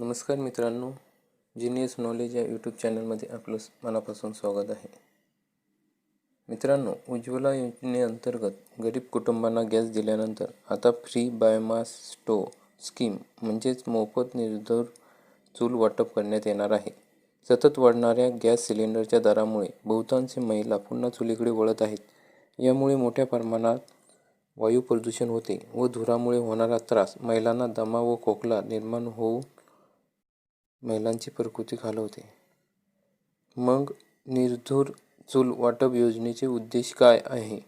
नमस्कार मित्रांनो genius knowledge या यूट्यूब चॅनलमध्ये आपलं मनापासून स्वागत आहे. मित्रांनो उज्ज्वला योजनेअंतर्गत गरीब कुटुंबांना गॅस दिल्यानंतर आता फ्री बायोमास स्टो स्कीम म्हणजेच मोफत निर्धोर चूल वाटप करण्यात येणार आहे. सतत वाढणाऱ्या गॅस सिलेंडरच्या दरामुळे बहुतांश महिला पुन्हा चुलीकडे वळत आहेत. यामुळे मोठ्या प्रमाणात वायू प्रदूषण होते व धुरामुळे होणारा त्रास महिलांना दमा व खोकला निर्माण होऊ महिलांची प्रकृती खालवते. मग निर्धूर चूल वाटप योजनेचे उद्देश काय आहे?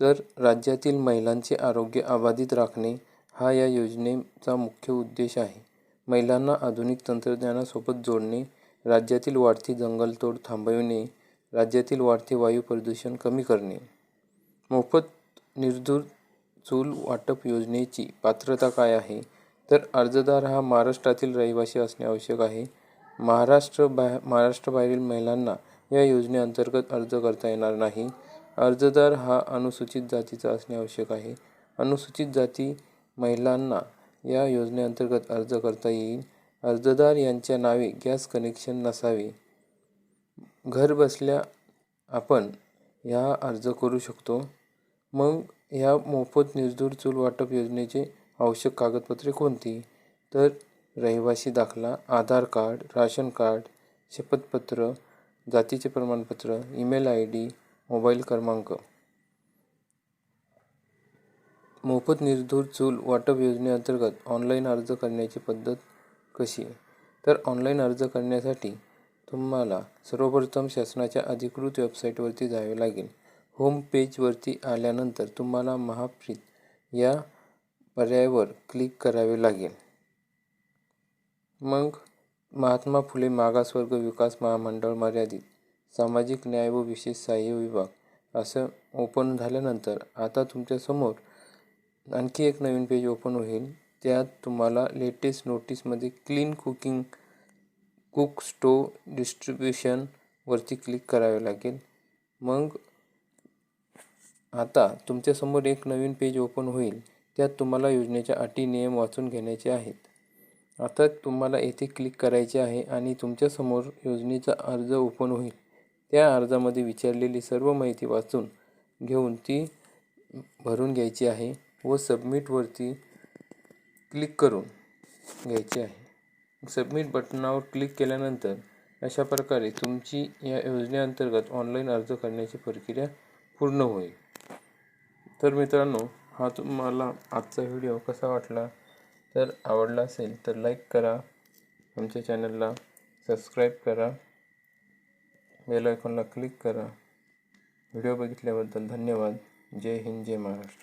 तर राज्यातील महिलांचे आरोग्य अबाधित राखणे हा या योजनेचा मुख्य उद्देश आहे. महिलांना आधुनिक तंत्रज्ञानासोबत जोडणे राज्यातील वाढती जंगलतोड थांबविणे राज्यातील वाढते वायू प्रदूषण कमी करणे. मोफत निर्धूर चूल वाटप योजनेची पात्रता काय आहे? तर अर्जदार हा महाराष्ट्रातील रहिवासी असणे आवश्यक आहे. महाराष्ट्र बाहे महाराष्ट्राबाहेरील महिलांना या योजनेअंतर्गत अर्ज करता येणार नाही. अर्जदार हा अनुसूचित जातीचा असणे आवश्यक आहे. अनुसूचित जाती महिलांना या योजनेअंतर्गत अर्ज करता येईल. अर्जदार यांच्या नावे गॅस कनेक्शन नसावे. घर बसल्या आपण ह्या अर्ज करू शकतो. मग ह्या मोफत निर्धूर चूल वाटप योजनेचे आवश्यक कागदपत्रे कोणती? तर रहिवासी दाखला आधार कार्ड राशन कार्ड शपथपत्र जातीचे प्रमाणपत्र ईमेल आय डी मोबाईल क्रमांक. मोफत निर्धूर चूल वाटप योजनेअंतर्गत ऑनलाईन अर्ज करण्याची पद्धत कशी? तर ऑनलाईन अर्ज करण्यासाठी तुम्हाला सर्वप्रथम शासनाच्या अधिकृत वेबसाईटवरती जावे लागेल. होम पेजवरती आल्यानंतर तुम्हाला महाप्रीत या पर्यायावर क्लिक करावे लागेल. मग महात्मा फुले मागासवर्ग विकास महामंडळ मर्यादित सामाजिक न्याय व विशेष सहाय्य विभाग असं ओपन झाल्यानंतर आता तुमच्यासमोर आणखी एक नवीन पेज ओपन होईल. त्यात तुम्हाला लेटेस्ट नोटीसमध्ये क्लीन कुकिंग कुक स्टो डिस्ट्रीब्युशनवरती क्लिक करावे लागेल. मग आता तुमच्यासमोर एक नवीन पेज ओपन होईल. त्यात तुम्हाला योजनेच्या अटी नियम वाचून घेण्याचे आहेत. आता तुम्हाला येथे क्लिक करायचे आहे आणि तुमच्यासमोर योजनेचा अर्ज ओपन होईल. त्या अर्जामध्ये विचारलेली सर्व माहिती वाचून घेऊन ती भरून घ्यायची आहे व सबमिटवरती क्लिक करून घ्यायची आहे. सबमिट बटनावर क्लिक केल्यानंतर अशा प्रकारे तुमची या योजनेअंतर्गत ऑनलाईन अर्ज करण्याची प्रक्रिया पूर्ण होईल. तर मित्रांनो हा तुम्हाला आजचा व्हिडिओ कसा वाटला तर आवडला असेल तर लाईक करा. आमच्या चॅनलला सबस्क्राईब करा. बेल आयकॉनला क्लिक करा. व्हिडिओ बघितल्याबद्दल धन्यवाद. जय हिंद जय महाराष्ट्र.